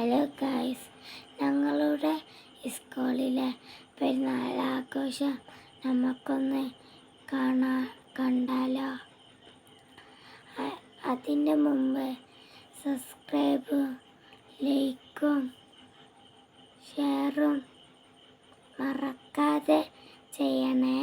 Hello guys ഞങ്ങളുടെ സ്കൂളിലെ പെരുന്നാൾ ആഘോഷം നമുക്കൊന്ന് കാണാ കണ്ടാലോ? അതിന്റെ മുമ്പ് സബ്സ്ക്രൈബും ലൈക്കും ഷെയറും മറക്കാതെ ചെയ്യണേ.